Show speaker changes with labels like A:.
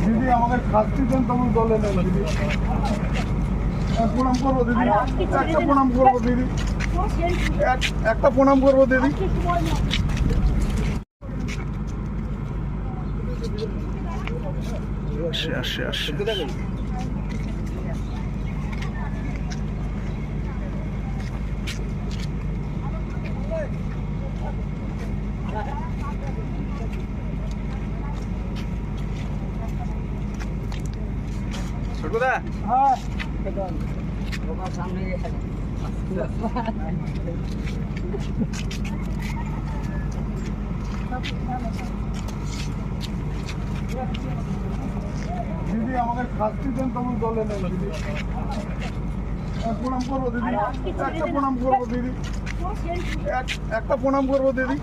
A: দিদি শাস্তি দেন তখন দলে নেন দিদি। প্রণাম করব দিদি। একটা প্রণাম করব দিদি। এক- একটা প্রণাম করব দিদি। আসে আসে আসে।
B: ছোটদা
A: হ্যাঁ দিদি আমাকে শাস্তি দেন তখন দলে দিদি। প্রণাম করব দিদি। একটা প্রণাম করব দিদি। এক- একটা প্রণাম করব দিদি।